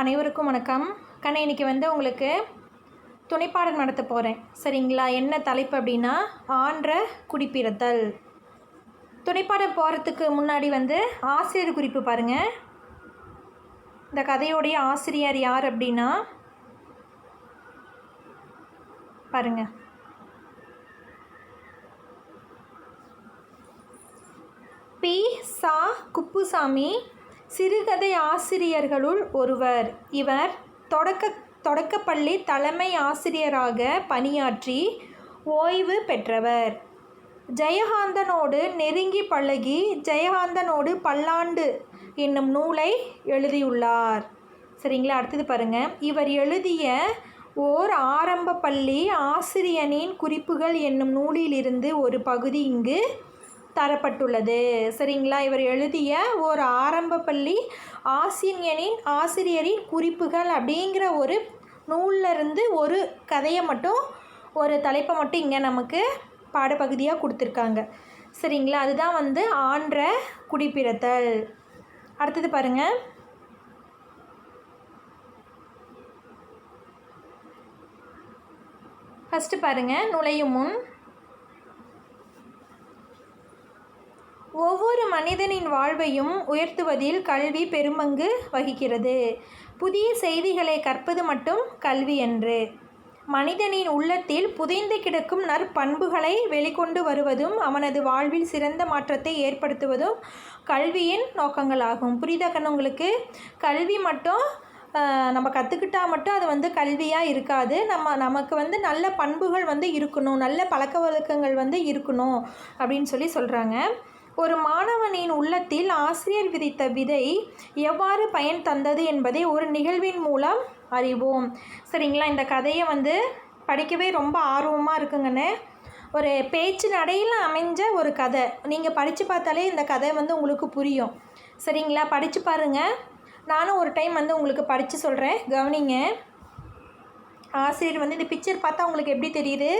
அனைவருக்கும் வணக்கம். கண்ணே இன்னைக்கு வந்து உங்களுக்கு துணைப்பாடம் நடத்த போகிறேன் சரிங்களா? என்ன தலைப்பு அப்படின்னா ஆன்ற குடிப்பிறத்தல். துணைப்பாடம் போகிறதுக்கு முன்னாடி வந்து ஆசிரியர் குறிப்பு பாருங்கள் இந்த கதையோடைய ஆசிரியர் யார் அப்படின்னா பாருங்கள் பி. சா. குப்புசாமி சிறுகதை ஆசிரியர்களுள் ஒருவர். இவர் தொடக்க தொடக்கப்பள்ளி தலைமை ஆசிரியராக பணியாற்றி ஓய்வு பெற்றவர். ஜெயகாந்தனோடு நெருங்கி பழகி ஜெயகாந்தனோடு பல்லாண்டு என்னும் நூலை எழுதியுள்ளார். சரிங்களா அடுத்தது பாருங்கள் இவர் எழுதிய ஓர் ஆரம்ப பள்ளி ஆசிரியனின் குறிப்புகள் என்னும் நூலிலிருந்து ஒரு பகுதி இங்கு தரப்பட்டுள்ளது. சரிங்களா? இவர் எழுதிய ஒரு ஆரம்ப பள்ளி ஆசிரியனின் ஆசிரியரின் குறிப்புகள் அப்படிங்கிற ஒரு நூலிருந்து இருந்து ஒரு கதையை மட்டும் ஒரு தலைப்பை மட்டும் இங்கே நமக்கு பாடப்பகுதியாக கொடுத்துருக்காங்க. சரிங்களா? அதுதான் வந்து ஆன்ற குடிப்பிறத்தல். அடுத்தது பாருங்கள் ஃபஸ்ட்டு பாருங்கள் நுழையும் முன் ஒவ்வொரு மனிதனின் வாழ்வையும் உயர்த்துவதில் கல்வி பெரும்பங்கு வகிக்கிறது. புதிய செய்திகளை கற்பது மட்டும் கல்வி என்று மனிதனின் உள்ளத்தில் புதைந்து கிடக்கும் நற்பண்புகளை வெளிக்கொண்டு வருவதும் அவனது வாழ்வில் சிறந்த மாற்றத்தை ஏற்படுத்துவதும் கல்வியின் நோக்கங்களாகும். புரியுதா கண்ணு உங்களுக்கு? கல்வி மட்டும் நம்ம கற்றுக்கிட்டா மட்டும் அது வந்து கல்வியாக இருக்காது. நம்ம நமக்கு வந்து நல்ல பண்புகள் வந்து இருக்கணும் நல்ல பழக்க வழக்கங்கள் வந்து இருக்கணும் அப்படின்னு சொல்லி சொல்கிறாங்க ஒரு மாணவனின் உள்ளத்தில் ஆசிரியர் விதித்த விதை எவ்வாறு பயன் தந்தது என்பதை ஒரு நிகழ்வின் மூலம் அறிவோம். சரிங்களா? இந்த கதையை வந்து படிக்கவே ரொம்ப ஆர்வமாக இருக்குங்கண்ணே. ஒரு பேச்சு நடையில் அமைஞ்ச ஒரு கதை. நீங்கள் படித்து பார்த்தாலே இந்த கதை வந்து உங்களுக்கு புரியும். சரிங்களா? படித்து பாருங்கள் நானும் ஒரு டைம் வந்து உங்களுக்கு படித்து சொல்கிறேன் கவனிங்க. ஆசிரியர் வந்து இந்த பிக்சர் பார்த்தா உங்களுக்கு எப்படி தெரியுது?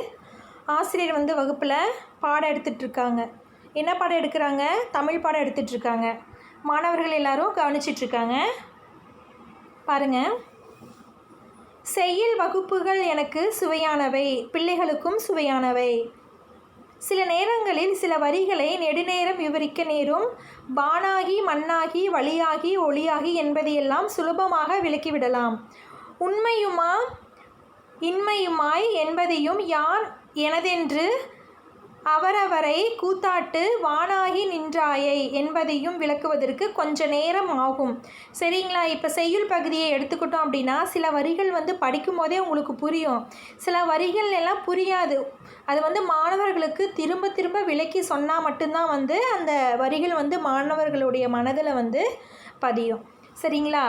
ஆசிரியர் வந்து வகுப்பில் பாடம் எடுத்துகிட்ருக்காங்க என்ன பாடம் எடுக்கிறாங்க? தமிழ் பாடம் எடுத்துட்ருக்காங்க. மாணவர்கள் எல்லாரும் கவனிச்சிட்ருக்காங்க. பாருங்க. செய்யுள் வகுப்புகள் எனக்கு சுவையானவை பிள்ளைகளுக்கும் சுவையானவை. சில நேரங்களில் சில வரிகளை நெடுநேரம் விவரிக்க நேரும் பானாகி மண்ணாகி வழியாகி ஒளியாகி என்பதையெல்லாம் சுலபமாக விளக்கிவிடலாம். உண்மையுமா? இன்மையுமாய் என்பதையும் யார் எனதென்று அவரவரை கூத்தாட்டு வானாகி நின்றாயை என்பதையும் விளக்குவதற்கு கொஞ்ச நேரம் ஆகும். சரிங்களா? இப்போ செய்யுள் பகுதியை எடுத்துக்கிட்டோம் அப்படின்னா சில வரிகள் வந்து படிக்கும் போதே உங்களுக்கு புரியும். சில வரிகள் எல்லாம் புரியாது. அது வந்து மாணவர்களுக்கு திரும்ப திரும்ப விளக்கி சொன்னால் மட்டும்தான் வந்து அந்த வரிகள் வந்து மாணவர்களுடைய மனதில் வந்து பதியும். சரிங்களா?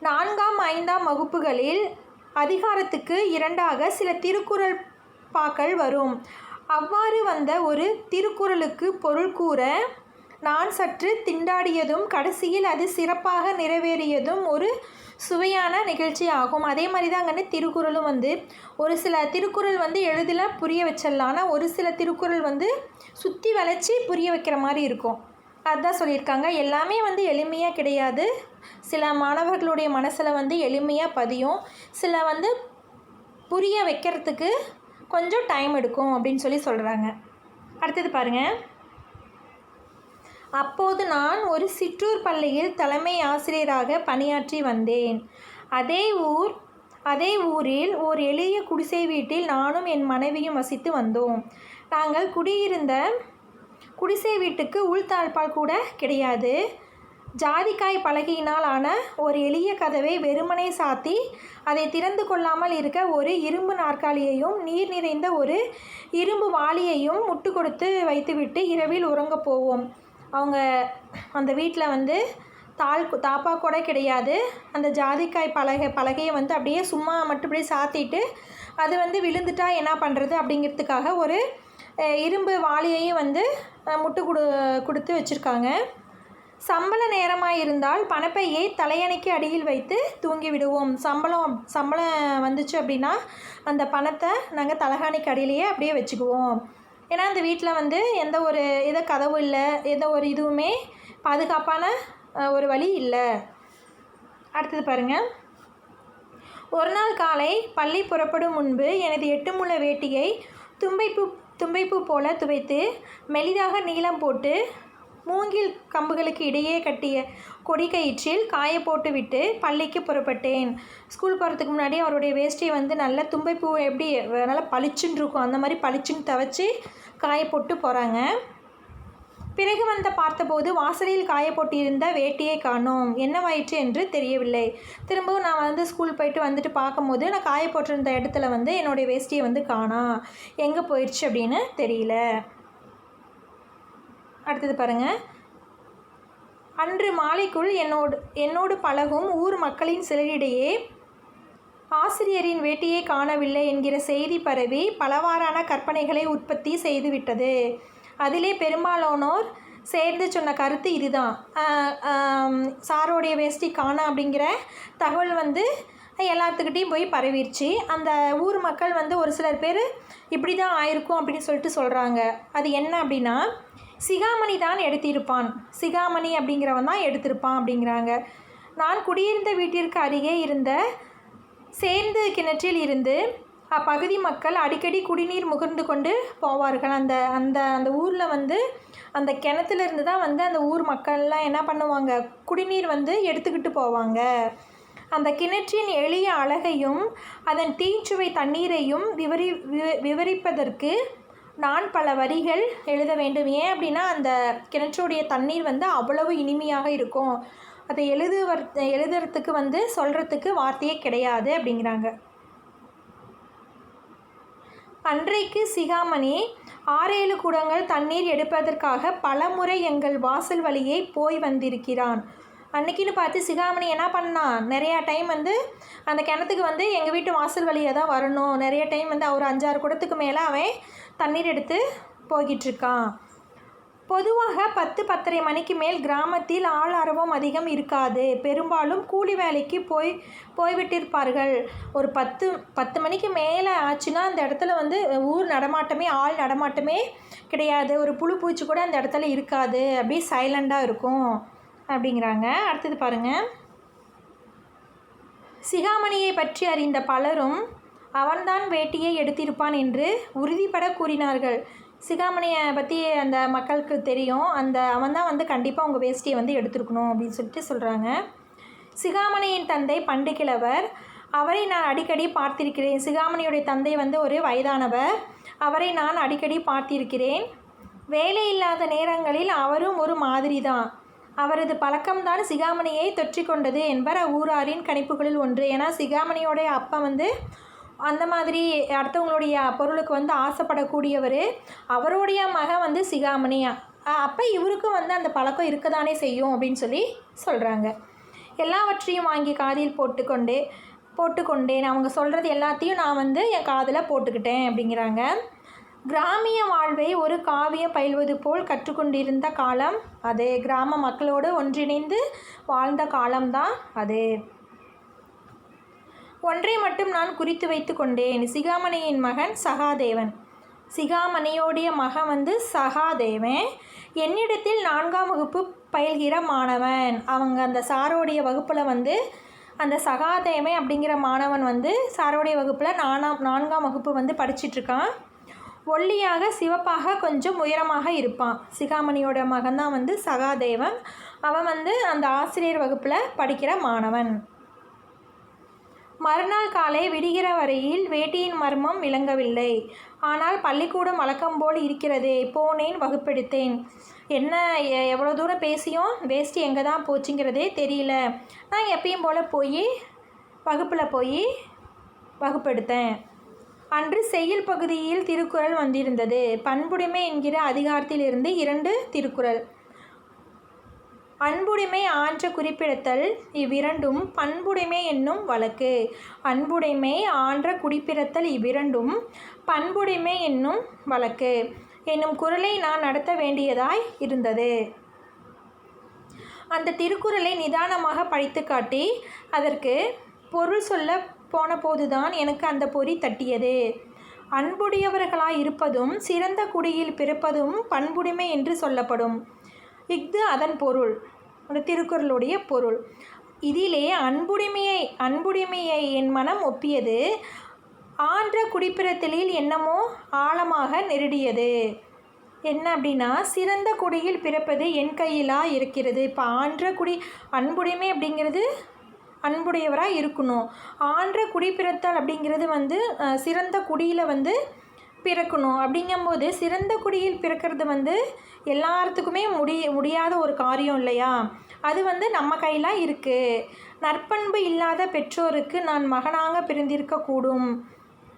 நான்காம் ஐந்தாம் வகுப்புகளில் அதிகாரத்துக்கு இரண்டாக சில திருக்குறள் பாக்கள் வரும். அவ்வாறு வந்த ஒரு திருக்குறளுக்கு பொருள் கூற நான் சற்று திண்டாடியதும் கடைசியில் அது சிறப்பாக நிறைவேறியதும் ஒரு சுவையான நிகழ்ச்சி ஆகும். அதே மாதிரி தாங்கன்னு திருக்குறளும் வந்து ஒரு சில திருக்குறள் வந்து எளிதில் புரிய வச்சிடலாம். ஆனால் ஒரு சில திருக்குறள் வந்து சுற்றி வளைச்சி புரிய வைக்கிற மாதிரி இருக்கும். அதுதான் சொல்லியிருக்காங்க. எல்லாமே வந்து எளிமையாக கிடையாது. சில மாணவர்களுடைய மனசில் வந்து எளிமையாக பதியும். சில வந்து புரிய வைக்கிறதுக்கு கொஞ்சம் டைம் எடுக்கும் அப்படின்னு சொல்லி சொல்கிறாங்க அடுத்தது பாருங்கள் அப்போது நான் ஒரு சிற்றூர் பள்ளியில் தலைமை ஆசிரியராக பணியாற்றி வந்தேன். அதே ஊர் அதே ஊரில் ஓர் எளிய குடிசை வீட்டில் நானும் என் மனைவியும் வசித்து வந்தோம். நாங்கள் குடியிருந்த குடிசை வீட்டுக்கு உள்தாழ்பால் கூட கிடையாது. ஜாதிக்காய் பலகையினால் ஆன ஒரு எளிய கதவை வெறுமனே சாத்தி அதை திறந்து கொள்ளாமல் இருக்க ஒரு இரும்பு நாற்காலியையும் நீர் நிறைந்த ஒரு இரும்பு வாளியையும் முட்டு கொடுத்து வைத்துவிட்டு இரவில் உறங்க போவோம். அவங்க அந்த வீட்டில் வந்து தாள் தாப்பா கூட கிடையாது. அந்த ஜாதிக்காய் பலகை பலகையை வந்து அப்படியே சும்மா மட்டும் அப்படியே சாத்திட்டு அது வந்து விழுந்துட்டா என்ன பண்ணுறது அப்படிங்கிறதுக்காக ஒரு இரும்பு வாளியையும் வந்து முட்டு கொடு கொடுத்து வச்சுருக்காங்க. சம்பள நேரமாக இருந்தால் பணப்பையை தலையணைக்கு அடியில் வைத்து தூங்கி விடுவோம் சம்பளம் சம்பளம் வந்துச்சு அப்படின்னா அந்த பணத்தை நாங்கள் தலகாணிக்கு அடியிலேயே அப்படியே வச்சுக்குவோம். ஏன்னா அந்த வீட்டில் வந்து எந்த ஒரு இதை கதவு இல்லை எந்த ஒரு இதுவுமே பாதுகாப்பான ஒரு வழி இல்லை. அடுத்தது பாருங்கள் ஒரு நாள் காலை பள்ளி புறப்படும் முன்பு எனது எட்டு முள்ள வேட்டியை தும்பைப்பூ தும்பைப்பூ போல துவைத்து மெலிதாக நீளம் போட்டு மூங்கில் கம்புகளுக்கு இடையே கட்டிய கொடிக்கயிற்றில் காய போட்டுவிட்டு பள்ளிக்கு புறப்பட்டேன். ஸ்கூல் போகிறதுக்கு முன்னாடி அவருடைய வேஷ்டியை வந்து நல்லா தும்பைப்பூ எப்படி நல்லா பளிச்சுன்னு இருக்கும். அந்த மாதிரி பளிச்சுன்னு துவைச்சி காய போட்டு போகிறாங்க பிறகு வந்த பார்த்தபோது வாசலில் காய போட்டிருந்த வேட்டியை காணோம். என்னவாயிற்று என்று தெரியவில்லை. திரும்பவும் நான் வந்து ஸ்கூல் போயிட்டு வந்துட்டு பார்க்கும்போது நான் காய போட்டிருந்த இடத்துல வந்து என்னுடைய வேஷ்டியை வந்து காணா. எங்கே போயிடுச்சு அப்படின்னு தெரியல. அடுத்தது பாருங்கள் அன்று மாலைக்குள் என்னோடு என்னோடு பழகும் ஊர் மக்களின் சிலரிடையே ஆசிரியரின் வேட்டியை காணவில்லை என்கிற செய்தி பரவி பலவாறான கற்பனைகளை உற்பத்தி செய்துவிட்டது. அதிலே பெரும்பாலானோர் சேர்ந்து சொன்ன கருத்து இதுதான். சாரோடைய வேஷ்டி காணா அப்படிங்கிற தகவல் வந்து எல்லாத்துக்கிட்டேயும் போய் பரவிடுச்சு அந்த ஊர் மக்கள் வந்து ஒரு சிலர் பேர் இப்படி தான் ஆயிருக்கும் அப்படின்னு சொல்லிட்டு சொல்கிறாங்க அது என்ன அப்படின்னா சிகாமணி தான் எடுத்திருப்பான். சிகாமணி அப்படிங்கிறவன் தான் எடுத்திருப்பான் அப்படிங்கிறாங்க. நான் குடியிருந்த வீட்டிற்கு அருகே இருந்த சேர்ந்து கிணற்றில் இருந்து அப்பகுதி மக்கள் அடிக்கடி குடிநீர் முகர்ந்து கொண்டு போவார்கள். அந்த அந்த அந்த ஊரில் வந்து அந்த கிணத்துல இருந்து தான் வந்து அந்த ஊர் மக்கள்லாம் என்ன பண்ணுவாங்க? குடிநீர் வந்து எடுத்துக்கிட்டு போவாங்க. அந்த கிணற்றின் எளிய அழகையும் அதன் தீச்சுவை தண்ணீரையும் விவரி வி- விவரிப்பதற்கு நான் பல வரிகள் எழுத வேண்டும். ஏன் அப்படின்னா அந்த கிணற்றுடைய தண்ணீர் வந்து அவ்வளவு இனிமையாக இருக்கும். அதை எழுதுவர் எழுதுறதுக்கு வந்து சொல்கிறதுக்கு வார்த்தையே கிடையாது அப்படிங்கிறாங்க. அன்றைக்கு சிகாமணி ஆறேழு குடங்கள் தண்ணீர் எடுப்பதற்காக பலமுறை எங்கள் வாசல் வழியே போய் வந்திருக்கிறான். அன்னைக்குன்னு பார்த்து சிகாமணி என்ன பண்ணான் நிறையா டைம் வந்து அந்த கிணத்துக்கு வந்து எங்கள் வீட்டு வாசல் வழியாக தான் வரணும். நிறைய டைம் வந்து அவர் அஞ்சாறு குடத்துக்கு மேலே அவன் தண்ணீர் எடுத்து போய்கிட்டுருக்கான் பொதுவாக பத்து பத்தரை மணிக்கு மேல் கிராமத்தில் ஆள் அரவம் அதிகம் இருக்காது. பெரும்பாலும் கூலி வேலைக்கு போய் போய்விட்டிருப்பார்கள். ஒரு பத்து பத்து மணிக்கு மேலே ஆச்சுன்னா அந்த இடத்துல வந்து ஊர் நடமாட்டமே ஆள் நடமாட்டமே கிடையாது. ஒரு புழு பூச்சி கூட அந்த இடத்துல இருக்காது. அப்படியே சைலண்டாக இருக்கும் அப்படிங்கிறாங்க. அடுத்தது பாருங்கள் சிகாமணியை பற்றி அறிந்த பலரும் அவன்தான் வேட்டியை எடுத்திருப்பான் என்று உறுதிபட கூறினார்கள். சிகாமணியை பற்றி அந்த மக்களுக்கு தெரியும். அந்த அவன்தான் வந்து கண்டிப்பாக உங்கள் வேஷ்டியை வந்து எடுத்துருக்கணும் அப்படின்னு சொல்லிட்டு சொல்கிறாங்க சிகாமணியின் தந்தை பண்டுகிழவர் அவரை நான் அடிக்கடி பார்த்திருக்கிறேன். சிகாமணியுடைய தந்தை வந்து ஒரு வயதானவர். அவரை நான் அடிக்கடி பார்த்திருக்கிறேன். வேலை இல்லாத நேரங்களில் அவரும் ஒரு மாதிரி தான் அவரது பழக்கம்தான் சிகாமணியை தொற்றிக்கொண்டது என்பர் அவ்வூராரின் கணிப்புகளில் ஒன்று. ஏன்னா சிகாமணியோடைய அப்பா வந்து அந்த மாதிரி அடுத்தவங்களுடைய பொருளுக்கு வந்து ஆசைப்படக்கூடியவர் அவருடைய மகன் வந்து சிகாமணி. அப்போ இவருக்கும் வந்து அந்த பழக்கம் இருக்கதானே செய்யும் அப்படின்னு சொல்லி சொல்கிறாங்க எல்லாவற்றையும் வாங்கி காதில் போட்டுக்கொண்டு போட்டுக்கொண்டேன் அவங்க சொல்கிறது எல்லாத்தையும் நான் வந்து என் காதில் போட்டுக்கிட்டேன் அப்படிங்கிறாங்க. கிராமிய வாழ்வை ஒரு காவியம் பயில்வது போல் கற்றுக்கொண்டிருந்த காலம் அது. கிராம மக்களோடு ஒன்றிணைந்து வாழ்ந்த காலம்தான் அது. ஒன்றை மட்டும் நான் குறித்து வைத்து கொண்டேன். சிகாமணியின் மகன் சகாதேவன். சிகாமணியோடைய மகன் வந்து சகாதேவன். என்னிடத்தில் நான்காம் வகுப்பு பயில்கிற மாணவன். அவங்க அந்த சாரோடைய வகுப்பில் வந்து அந்த சகாதேவன் அப்படிங்கிற மாணவன் வந்து சாரோடைய வகுப்பில் நானாம் நான்காம் வகுப்பு வந்து படிச்சிட்ருக்கான் ஒல்லியாக சிவப்பாக கொஞ்சம் உயரமாக இருப்பான். சிகாமணியோட மகன் தான் வந்து சகாதேவன். அவன் வந்து அந்த ஆசிரியர் வகுப்பில் படிக்கிற மாணவன். மறுநாள் காலை விடுகிற வரையில் வேட்டியின் மர்மம் விளங்கவில்லை. ஆனால் பள்ளிக்கூடம் வழக்கம் போல் இருக்கிறதே போனேன் வகுப்பெடுத்தேன். என்ன எவ்வளோ தூரம் பேசியும்? வேஸ்ட் எங்கே தான் போச்சுங்கிறதே தெரியல. நான் எப்பயும் போல் போய் வகுப்பில் போய் வகுப்பெடுத்தேன். அன்று செய்யுள் பகுதியில் திருக்குறள் வந்திருந்தது. பண்புடைமை என்கிற அதிகாரத்திலிருந்து இரண்டு திருக்குறள். அன்புடைமை ஆன்ற குறிப்பிடத்தல் இவ்விரண்டும் பண்புடைமை என்னும் வழக்கு. அன்புடைமை ஆன்ற குறிப்பிடத்தல் இவ்விரண்டும் பண்புடைமை என்னும் வழக்கு. என்னும் குறளை நான் நடத்த வேண்டியதாய் இருந்தது. அந்த திருக்குறளை நிதானமாக படித்து காட்டி அதற்கு பொருள் சொல்ல போன போதுதான் எனக்கு அந்த பொறி தட்டியது. அன்புடையவர்களாய் இருப்பதும் சிறந்த குடியில் பிறப்பதும் பண்புடைமை என்று சொல்லப்படும். இஃது அதன் பொருள். திருக்குறளுடைய பொருள். இதிலே அன்புடைமையை அன்புடைமையை என் மனம் ஒப்பியது. ஆன்ற குடிப்பிறத்தலில் என்னமோ ஆழமாக நெருடியது. என்ன அப்படின்னா சிறந்த குடியில் பிறப்பது என் கையிலாக இருக்கிறது. இப்போ ஆன்ற குடி அன்புடைமை அப்படிங்கிறது அன்புடையவராக இருக்கணும். ஆன்ற குடிப்பிறத்தல் அப்படிங்கிறது வந்து சிறந்த குடியில் வந்து பிறக்கணும். அப்படிங்கும்போது சிறந்த குடியில் பிறக்கிறது வந்து எல்லாத்துக்குமே முடி முடியாத ஒரு காரியம் இல்லையா? அது வந்து நம்ம கையில் இருக்குது நற்பண்பு இல்லாத பெற்றோருக்கு நான் மகனாக பிறந்திருக்கக்கூடும்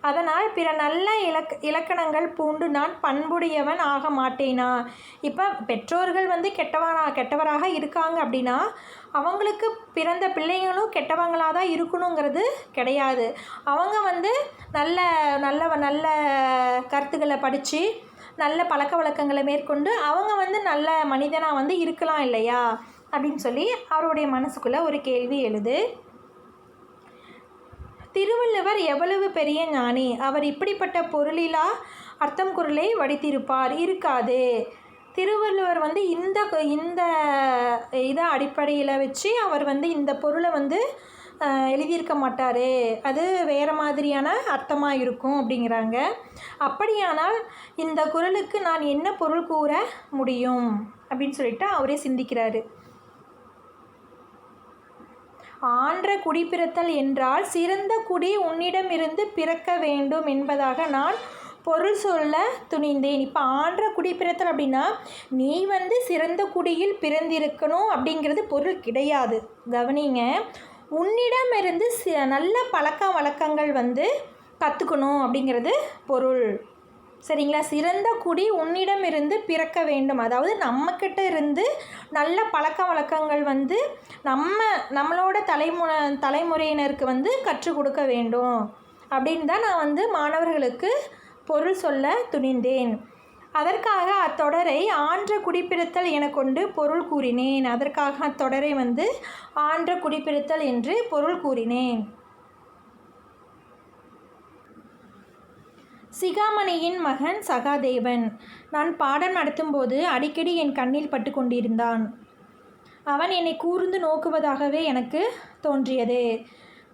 அதனால் பிற நல்ல இலக் இலக்கணங்கள் பூண்டு நான் பண்புடையவன் ஆக மாட்டேனா? இப்போ பெற்றோர்கள் வந்து கெட்டவனா கெட்டவராக இருக்காங்க அப்படின்னா அவங்களுக்கு பிறந்த பிள்ளைங்களும் கெட்டவங்களாக தான் இருக்கணுங்கிறது கிடையாது. அவங்க வந்து நல்ல நல்ல நல்ல கருத்துக்களை படித்து நல்ல பழக்க வழக்கங்களை மேற்கொண்டு அவங்க வந்து நல்ல மனிதனாக வந்து இருக்கலாம் இல்லையா? அப்படின்னு சொல்லி அவருடைய மனசுக்குள்ளே ஒரு கேள்வி எழுது. திருவள்ளுவர் எவ்வளவு பெரிய ஞானி. அவர் இப்படிப்பட்ட பொருளிலா அர்த்தம் குரலை வடித்திருப்பார். இருக்காது. திருவள்ளுவர் வந்து இந்த இந்த இதை அடிப்படையில் வச்சு அவர் வந்து இந்த பொருளை வந்து எழுதியிருக்க மாட்டார். அது வேறு மாதிரியான அர்த்தமாக இருக்கும் அப்படிங்கிறாங்க. அப்படியானால் இந்த குரலுக்கு நான் என்ன பொருள் கூற முடியும் அப்படின்னு சொல்லிட்டு அவரே சிந்திக்கிறாரு. ஆன்ற குடிப்பிறத்தல் என்றால் சிறந்த குடி உன்னிடமிருந்து பிறக்க வேண்டும் என்பதாக நான் பொருள் சொல்ல துணிந்தேன். இப்போ ஆன்ற குடிப்பிறத்தல் அப்படின்னா நீ வந்து சிறந்த குடியில் பிறந்திருக்கணும் அப்படிங்கிறது பொருள் கிடையாது. கவனிங்க உன்னிடமிருந்து சி நல்ல பழக்க வழக்கங்கள் வந்து கற்றுக்கணும் அப்படிங்கிறது பொருள். சரிங்களா? சிறந்த குடி உன்னிடமிருந்து பிறக்க வேண்டும். அதாவது நம்மக்கிட்ட இருந்து நல்ல பழக்க வழக்கங்கள் வந்து நம்ம நம்மளோட தலைமுற தலைமுறையினருக்கு வந்து கற்றுக் கொடுக்க வேண்டும். அப்படின்னு தான் நான் வந்து மாணவர்களுக்கு பொருள் சொல்ல துணிந்தேன். அதற்காக அத்தொடரை ஆன்ற குடிப்பிறத்தல் என கொண்டு பொருள் கூறினேன். அதற்காக அத்தொடரை வந்து ஆன்ற குடிப்பிறத்தல் என்று பொருள் கூறினேன். சிகாமணியின் மகன் சகாதேவன். நான் பாடம் நடத்தும்போது அடிக்கடி என் கண்ணில் பட்டு கொண்டிருந்தான். அவன் என்னை கூர்ந்து நோக்குவதாகவே எனக்கு தோன்றியது.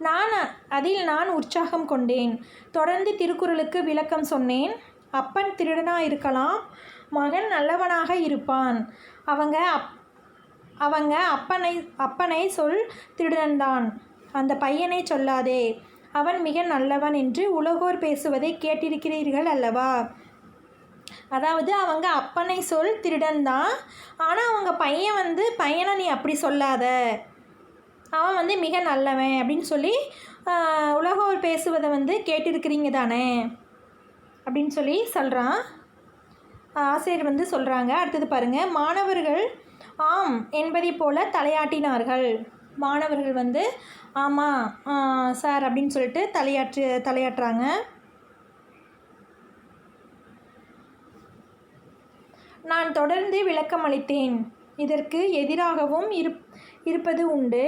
நான் அதில் நான் உற்சாகம் கொண்டேன். தொடர்ந்து திருக்குறளுக்கு விளக்கம் சொன்னேன். அப்பன் திருடனாக இருக்கலாம் மகன் நல்லவனாக இருப்பான். அவங்க அப் அவங்க அப்பனை அப்பனை சொல் திருடன்தான். அந்த பையனை சொல்லாதே. அவன் மிக நல்லவன் என்று உலகோர் பேசுவதை கேட்டிருக்கிறீர்கள் அல்லவா? அதாவது அவங்க அப்பனை சொல் திருடன் தான் ஆனால் அவங்க பையன் வந்து பையனை நீ அப்படி சொல்லாத. அவன் வந்து மிக நல்லவன் அப்படின்னு சொல்லி உலகோர் பேசுவதை வந்து கேட்டிருக்கிறீங்க தானே? அப்படின்னு சொல்லி சொல்கிறான் ஆசிரியர் வந்து சொல்கிறாங்க அடுத்தது பாருங்கள் மாணவர்கள் ஆம் என்பதைப் போல தலையாட்டினார்கள். மாணவர்கள் வந்து ஆமாம் சார் அப்படின்னு சொல்லிட்டு தலையாற்று தலையாட்டுறாங்க. நான் தொடர்ந்து விளக்கமளித்தேன். இதற்கு எதிராகவும் இருப் இருப்பது உண்டு.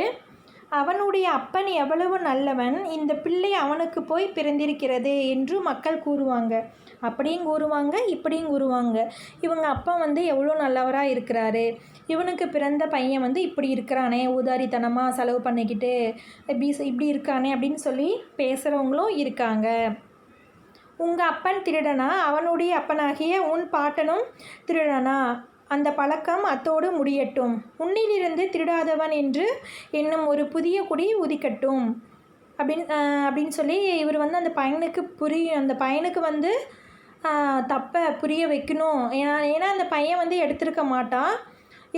அவனுடைய அப்பன் எவ்வளவு நல்லவன் இந்த பிள்ளை அவனுக்கு போய் பிறந்திருக்கிறது என்று மக்கள் கூறுவாங்க. அப்படியும் கூறுவாங்க இப்படியும் கூறுவாங்க. இவங்க அப்பா வந்து எவ்வளோ நல்லவராக இருக்கிறாரு. இவனுக்கு பிறந்த பையன் வந்து இப்படி இருக்கிறானே ஊதாரித்தனமாக செலவு பண்ணிக்கிட்டு இப்படி இப்படி இருக்கானே அப்படின்னு சொல்லி பேசுகிறவங்களும் இருக்காங்க. உங்கள் அப்பன் திருடனா? அவனுடைய அப்பனாகிய உன் பாட்டனும் திருடனா? அந்த பழக்கம் அத்தோடு முடியட்டும். உன்னிலிருந்து திருடாதவன் என்று என்னும் ஒரு புதிய குடி உதிக்கட்டும். அப்படின்னு அப்படின்னு சொல்லி இவர் வந்து அந்த பையனுக்கு புரிய அந்த பையனுக்கு வந்து தப்பை புரிய வைக்கணும். ஏன்னா ஏன்னா அந்த பையன் வந்து எடுத்திருக்க மாட்டான்.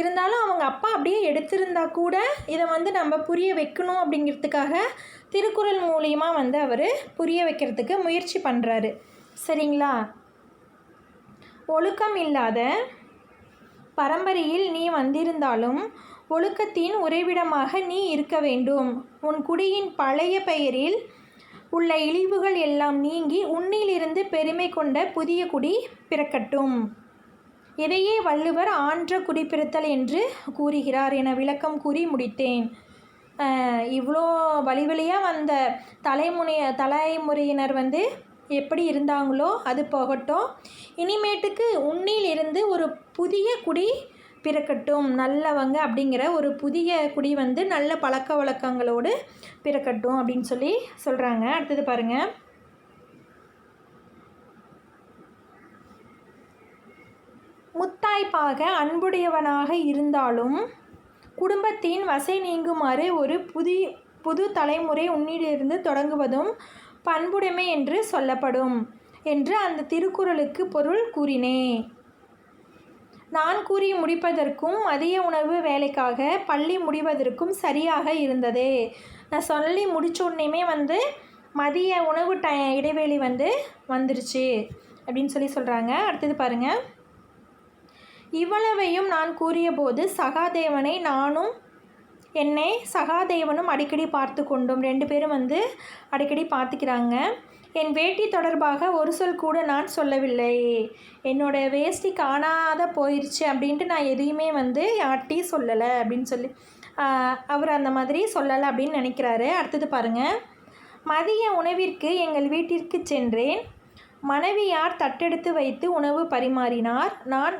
இருந்தாலும் அவங்க அப்பா அப்படியே எடுத்திருந்தா கூட இதை வந்து நம்ம புரிய வைக்கணும் அப்படிங்கிறதுக்காக திருக்குறள் மூலியமாக வந்து அவர் புரிய வைக்கிறதுக்கு முயற்சி பண்ணுறாரு சரிங்களா? ஒழுக்கம் இல்லாத பரம்பரையில் நீ வந்திருந்தாலும் ஒழுக்கத்தின் உறைவிடமாக நீ இருக்க வேண்டும். உன் குடியின் பழைய பெயரில் உள்ள இழிவுகள் எல்லாம் நீங்கி உன்னிலிருந்து பெருமை கொண்ட புதிய குடி பிறக்கட்டும். இதையே வள்ளுவர் ஆன்ற குடிப்பிறத்தல் என்று கூறுகிறார் என விளக்கம் கூறி முடித்தேன். இவ்வளோ வழி வழியாக வந்த தலைமுனைய தலைமுறையினர் வந்து எப்படி இருந்தாங்களோ அது போகட்டும். இனிமேட்டுக்கு உன்னில் இருந்து ஒரு புதிய குடி பிறக்கட்டும். நல்லவங்க அப்படிங்கிற ஒரு புதிய குடி வந்து நல்ல பழக்க வழக்கங்களோடு பிறக்கட்டும் அப்படின்னு சொல்லி சொல்கிறாங்க அடுத்தது பாருங்கள் முத்தாய்ப்பாக அன்புடையவனாக இருந்தாலும் குடும்பத்தின் வசை நீங்குமாறு ஒரு புதி புது தலைமுறை உன்னிலிருந்து தொடங்குவதும் பண்புடைமை என்று சொல்லப்படும் என்று அந்த திருக்குறளுக்கு பொருள் கூறினே. நான் கூறி முடிப்பதற்கும் மதிய உணவு வேலைக்காக பள்ளி முடிவதற்கும் சரியாக இருந்தது. நான் சொல்லி முடிச்சோடனையுமே வந்து மதிய உணவு ட இடைவெளி வந்து வந்துருச்சு அப்படின்னு சொல்லி சொல்கிறாங்க அடுத்தது பாருங்கள் இவ்வளவையும் நான் கூறியபோது சகாதேவனை நானும் என்னை சகாதேவனும் அடிக்கடி பார்த்து கொண்டோம். ரெண்டு பேரும் வந்து அடிக்கடி பார்த்துக்கிறாங்க. என் வேட்டி தொடர்பாக ஒரு சொல் கூட நான் சொல்லவில்லை. என்னோடய வேஷ்டி காணாத போயிடுச்சு அப்படின்ட்டு நான் எதையுமே வந்து யார்கிட்டையும் சொல்லலை அப்படின்னு சொல்லி அவர் அந்த மாதிரி சொல்லலை அப்படின்னு நினைக்கிறாரு. அடுத்தது பாருங்கள் மதிய உணவிற்கு எங்கள் வீட்டிற்கு சென்றேன். மனைவியார் தட்டெடுத்து வைத்து உணவு பரிமாறினார்? நான்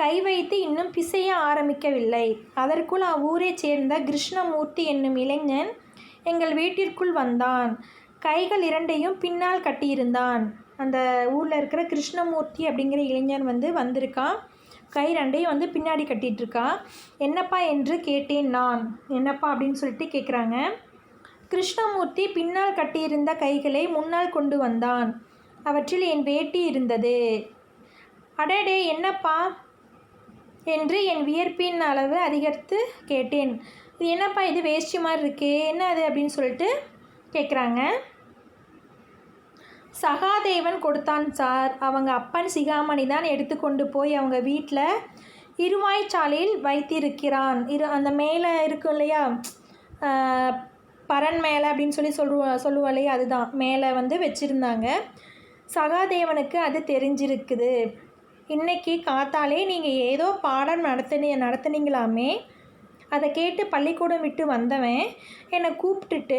கை வைத்து இன்னும் பிசைய ஆரம்பிக்கவில்லை. அதற்குள் அவ்வூரைச் சேர்ந்த கிருஷ்ணமூர்த்தி என்னும் இளைஞன் எங்கள் வீட்டிற்குள் வந்தான். கைகள் இரண்டையும் பின்னால் கட்டியிருந்தான். அந்த ஊரில் இருக்கிற கிருஷ்ணமூர்த்தி அப்படிங்கிற இளைஞன் வந்து வந்திருக்கான் கை ரெண்டையும் வந்து பின்னாடி கட்டிட்டு இருக்கான் என்னப்பா என்று கேட்டேன் நான். என்னப்பா அப்படின்னு சொல்லிட்டு கேட்குறாங்க கிருஷ்ணமூர்த்தி பின்னால் கட்டியிருந்த கைகளை முன்னால் கொண்டு வந்தான். அவற்றில் என் வேட்டி இருந்தது. அடடே என்னப்பா? என்று என் வியர்ப்பின் அளவு அதிகரித்து கேட்டேன். இது என்னப்பா இது வேஷ்டி மாதிரி இருக்கே என்ன அது அப்படின்னு சொல்லிட்டு கேட்குறாங்க சகாதேவன் கொடுத்தான் சார். அவங்க அப்பன் சிகாமணி தான் எடுத்துக்கொண்டு போய் அவங்க வீட்டில் இருவாய்ச்சாலையில் வைத்திருக்கிறான். இரு அந்த மேலே இருக்கும் இல்லையா? பரன் மேலே அப்படின்னு சொல்லி சொல்லுவோம் சொல்லுவோம் இல்லையா? அதுதான். மேலே வந்து வச்சுருந்தாங்க. சகாதேவனுக்கு அது தெரிஞ்சிருக்குது. இன்னைக்கு காத்தாலே நீங்கள் ஏதோ பாடம் நடத்தினி நடத்துனீங்களாமே. அதை கேட்டு பள்ளிக்கூடம் விட்டு வந்தவன் என்னை கூப்பிட்டுட்டு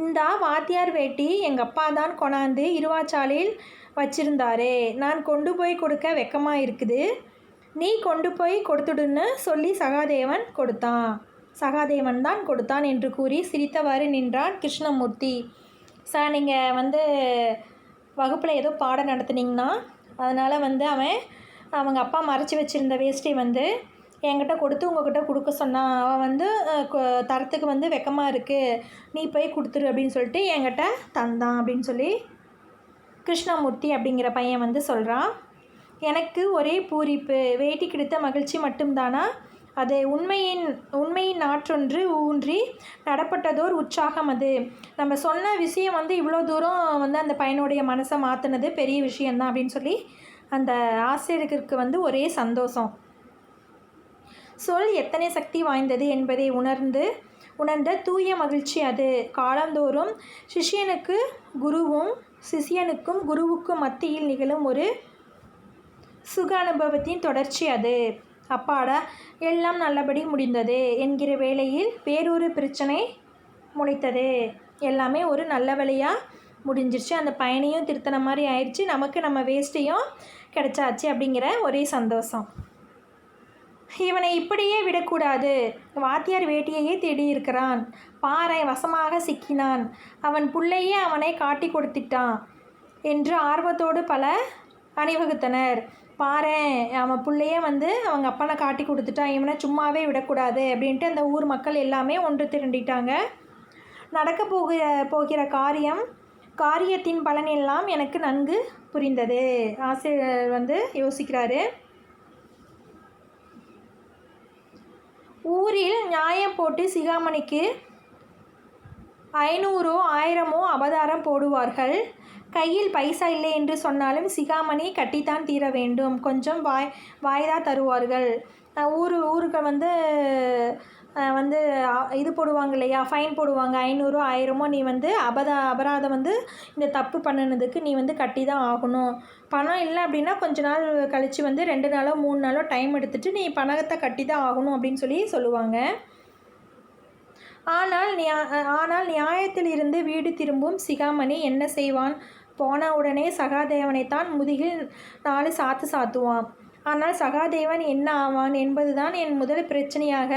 இந்தா வாத்தியார் வேட்டி எங்கள் அப்பா தான் கொண்டாந்து இருவாச்சாலையில் வச்சிருந்தாரு. நான் கொண்டு போய் கொடுக்க வெக்கமாக இருக்குது. நீ கொண்டு போய் கொடுத்துடுன்னு சொல்லி சகாதேவன் கொடுத்தான். சகாதேவன் தான் கொடுத்தான் என்று கூறி சிரித்தவாறு நின்றான் கிருஷ்ணமூர்த்தி. சார் நீங்கள் வந்து வகுப்பில் ஏதோ பாடம் நடத்துனீங்கன்னா அதனால் வந்து அவன் அவங்க அப்பா மறைச்சி வச்சுருந்த வேஷ்டி வந்து என்கிட்ட கொடுத்து உங்ககிட்ட கொடுக்க சொன்னான் அவன் வந்து தரத்துக்கு வந்து வெக்கமாக இருக்குது நீ போய் கொடுத்துரு அப்படின்னு சொல்லிட்டு என்கிட்ட தந்தான் அப்படின்னு சொல்லி கிருஷ்ணமூர்த்தி அப்படிங்கிற பையன் வந்து சொல்கிறான் எனக்கு ஒரே பூரிப்பு வேட்டி கிடைத்த மகிழ்ச்சி மட்டும்தானா? அது உண்மையின் உண்மையின் நாற்றொன்று ஊன்றி நடப்பட்டதோர் உற்சாகம் அது. நம்ம சொன்ன விஷயம் வந்து இவ்வளோ தூரம் வந்து அந்த பையனுடைய மனசை மாற்றினது பெரிய விஷயந்தான் அப்படின்னு சொல்லி அந்த ஆசிரியருக்கு வந்து ஒரே சந்தோஷம். சொல் எத்தனை சக்தி வாய்ந்தது என்பதை உணர்ந்து உணர்ந்த தூய மகிழ்ச்சி அது. காலந்தோறும் சிஷ்யனுக்கு குருவும் சிஷ்யனுக்கும் குருவுக்கும் மத்தியில் நிகழும் ஒரு சுக அனுபவத்தின் தொடர்ச்சி அது. அப்பாடா எல்லாம் நல்லபடி முடிந்தது என்கிற வேளையில் வேறொரு பிரச்சனை முளைத்தது. எல்லாமே ஒரு நல்ல வழியாக முடிஞ்சிருச்சு. அந்த பயனையும் திருத்தின மாதிரி ஆயிடுச்சு நமக்கு நம்ம வேஸ்ட்டையும் கிடச்சாச்சு அப்படிங்கிற ஒரே சந்தோஷம். இவனை இப்படியே விடக்கூடாது. வாத்தியார் வேட்டியையே தேடி இருக்கிறான். பாறை வசமாக சிக்கினான். அவன் புள்ளையே அவனை காட்டி கொடுத்துட்டான் என்று ஆர்வத்தோடு பல அணிவகுத்தனர். பாரேன் அவன் பிள்ளையே வந்து அவங்க அப்பனை காட்டி கொடுத்துட்டான் இவனை சும்மாவே விடக்கூடாது அப்படின்ட்டு அந்த ஊர் மக்கள் எல்லாமே ஒன்று திரண்டிட்டாங்க. நடக்க போகிற போகிற காரியம் காரியத்தின் பலன் எல்லாம் எனக்கு நன்கு புரிந்தது. ஆசிரியர் வந்து யோசிக்கிறாரு. ஊரில் நியாயம் போட்டு சிகாமணிக்கு ஐநூறோ ஆயிரமோ அபதாரம் போடுவார்கள். கையில் பைசா இல்லை என்று சொன்னாலும் சிகாமணி கட்டித்தான் தீர வேண்டும். கொஞ்சம் வாய் வாய்தா தருவார்கள். ஊர் ஊருக்கு வந்து வந்து இது போடுவாங்க இல்லையா? ஃபைன் போடுவாங்க. ஐநூறோ ஆயிரமோ நீ வந்து அபதா அபராதம் வந்து இந்த தப்பு பண்ணினதுக்கு நீ வந்து கட்டி தான் ஆகணும். பணம் இல்லை அப்படின்னா கொஞ்ச நாள் கழித்து வந்து ரெண்டு நாளோ மூணு நாளோ டைம் எடுத்துகிட்டு நீ பணத்தை கட்டி தான் ஆகணும் அப்படின்னு சொல்லி சொல்லுவாங்க. ஆனால் நியா ஆனால் நியாயத்தில் இருந்து வீடு திரும்பும் சிகாமணி என்ன செய்வான்? போன உடனே சகாதேவனைத்தான் முதுகில் நாலு சாத்து சாத்துவான். ஆனால் சகாதேவன் என்ன ஆவான் என்பதுதான் என் முதல் பிரச்சனையாக.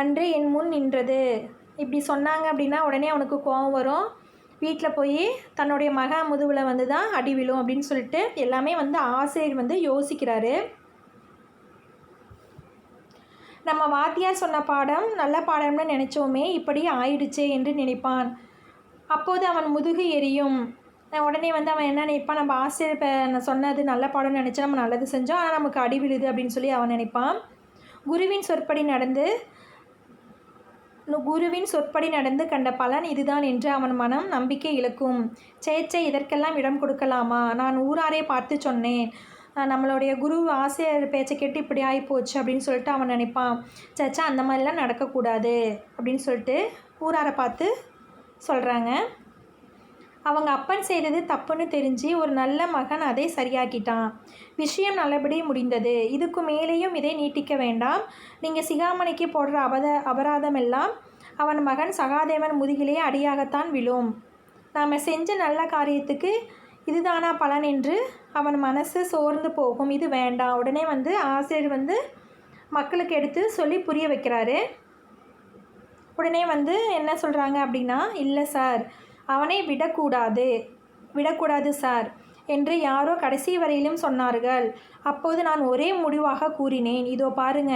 அன்று என் முன் நின்றது இப்படி சொன்னாங்க அப்படின்னா உடனே அவனுக்கு கோபம் வரும். வீட்டில் போய் தன்னுடைய மக முதுவில் வந்து தான் அடி விழும் அப்படின்னு சொல்லிட்டு எல்லாமே வந்து ஆசிரியர் வந்து யோசிக்கிறாரு. நம்ம வாத்தியார் சொன்ன பாடம் நல்ல பாடம்னு நினச்சோமே இப்படி ஆயிடுச்சே என்று நினைப்பான். அப்போது அவன் முதுகு எரியும். உடனே வந்து அவன் என்ன நினைப்பான் நம்ம ஆசிரியர் இப்போ நான் சொன்னது நல்ல பாடம்னு நினச்சா நம்ம நல்லது செஞ்சோம். ஆனால் நமக்கு அடி விழுது அப்படின்னு சொல்லி அவன் நினைப்பான். குருவின் சொற்படி நடந்து குருவின் சொற்படி நடந்து கண்ட பலன் இதுதான் என்று அவன் மனம் நம்பிக்கை இழக்கும். சேச்சே இதற்கெல்லாம் இடம் கொடுக்கலாமா? நான் ஊராரே பார்த்து சொன்னேன். நம்மளுடைய குரு ஆசிரியர் பேச்சை கேட்டு இப்படி ஆகிப்போச்சு அப்படின்னு சொல்லிட்டு அவன் நினைப்பான். சேச்சா அந்த மாதிரிலாம் நடக்கக்கூடாது அப்படின்னு சொல்லிட்டு ஊராரை பார்த்து சொல்கிறாங்க அவங்க அப்பன் செய்தது தப்புன்னு தெரிஞ்சு ஒரு நல்ல மகன் அதை சரியாக்கிட்டான். விஷயம் நல்லபடி முடிந்தது. இதுக்கு மேலேயும் இதை நீட்டிக்க வேண்டாம். நீங்கள் சிகாமணிக்கு போடுற அபத அபராதம் எல்லாம் அவன் மகன் சகாதேவன் முதுகிலே அடியாகத்தான் விழும். நாம் செஞ்ச நல்ல காரியத்துக்கு இதுதானா பலன் என்று அவன் மனசு சோர்ந்து போகும். இது வேண்டாம். உடனே வந்து ஆசிரியர் வந்து மக்களுக்கு எடுத்து சொல்லி புரிய வைக்கிறாரு. உடனே வந்து என்ன சொல்கிறாங்க அப்படின்னா இல்லை சார் அவனை விடக்கூடாது விடக்கூடாது சார் என்று யாரோ கடைசி வரையிலும் சொன்னார்கள். அப்போது நான் ஒரே முடிவாக கூறினேன் இதோ பாருங்க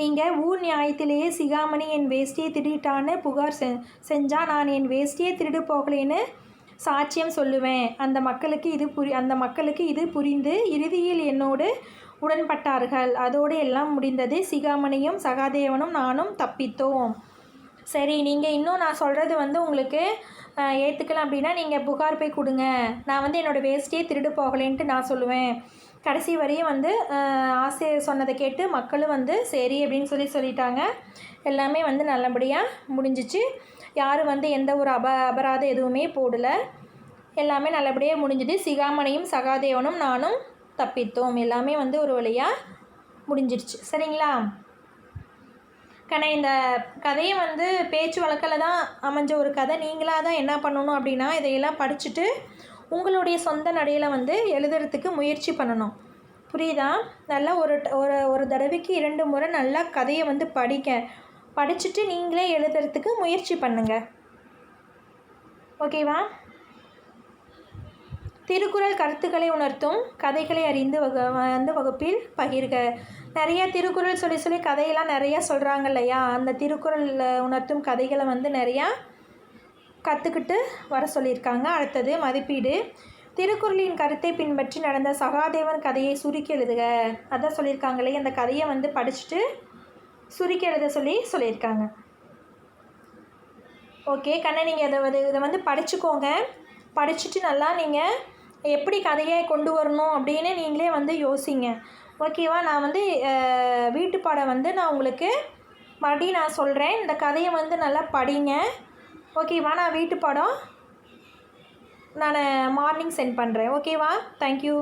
நீங்கள் ஊர் நியாயத்திலேயே சிகாமணி என் வேஷ்டியை திருடிட்டான்னு புகார் செ செஞ்சால் நான் என் வேஷ்டியை திருடு போகலேன்னு சாட்சியம் சொல்லுவேன். அந்த மக்களுக்கு இது புரி அந்த மக்களுக்கு இது புரிந்து இறுதியில் என்னோடு உடன்பட்டார்கள். அதோடு எல்லாம் முடிந்தது சிகாமணியும் சகாதேவனும் நானும் தப்பித்தோம். சரி நீங்கள் இன்னும் நான் சொல்கிறது வந்து உங்களுக்கு ஏற்றுக்கலாம் அப்படின்னா நீங்கள் புகார் போய் கொடுங்க. நான் வந்து என்னோடய வேஸ்ட்டே திருடு போகலேன்ட்டு நான் சொல்லுவேன். கடைசி வரையும் வந்து ஆசிரியர் சொன்னதை கேட்டு மக்களும் வந்து சரி அப்படின்னு சொல்லி சொல்லிட்டாங்க. எல்லாமே வந்து நல்லபடியாக முடிஞ்சிச்சு. யாரும் வந்து எந்த ஒரு அப அபராதம் எதுவுமே போடலை. எல்லாமே நல்லபடியாக முடிஞ்சுது சிகாமணியும் சகாதேவனும் நானும் தப்பித்தோம். எல்லாமே வந்து ஒரு வழியாக முடிஞ்சிடுச்சு சரிங்களா? கண்ணா இந்த கதையை வந்து பேச்சு வழக்கில் தான் அமைஞ்ச ஒரு கதை. நீங்களாக தான் என்ன பண்ணணும் அப்படின்னா இதையெல்லாம் படிச்சுட்டு உங்களுடைய சொந்த நடையில் வந்து எழுதுறதுக்கு முயற்சி பண்ணணும். புரியுதா? நல்லா ஒரு ட- ஒரு ஒரு தடவைக்கு இரண்டு முறை நல்லா கதையை வந்து படிக்க படிச்சுட்டு நீங்களே எழுதுறதுக்கு முயற்சி பண்ணுங்க. ஓகேவா? திருக்குறள் கருத்துக்களை உணர்த்தும் கதைகளை அறிந்து வகு வந்து வகுப்பில் பகிர்க. நிறைய திருக்குறள் சொல்லி சொல்லி கதையெல்லாம் நிறையா சொல்கிறாங்க இல்லையா அந்த திருக்குறளில் உணர்த்தும் கதைகளை வந்து நிறையா கற்றுக்கிட்டு வர சொல்லியிருக்காங்க. அடுத்தது மதிப்பீடு. திருக்குறளின் கருத்தை பின்பற்றி நடந்த சகாதேவன் கதையை சுருக்கி எழுதுக. அதான் சொல்லியிருக்காங்களே அந்த கதையை வந்து படிச்சுட்டு சுருக்கி எழுத சொல்லி சொல்லியிருக்காங்க. ஓகே கண்ணை நீங்கள் இதை வந்து இதை வந்து படிச்சுக்கோங்க. படிச்சுட்டு நல்லா நீங்கள் எப்படி கதையை கொண்டு வரணும் அப்படின்னு நீங்களே வந்து யோசிங்க. ஓகேவா? நான் வந்து வீட்டு பாடம் வந்து நான் உங்களுக்கு மறுபடியும் நான் சொல்கிறேன் இந்த கதையை வந்து நல்லா படிங்க. ஓகேவா? நான் வீட்டு பாடம் நான் மார்னிங் சென்ட் பண்ணுறேன் ஓகேவா? தேங்க்யூ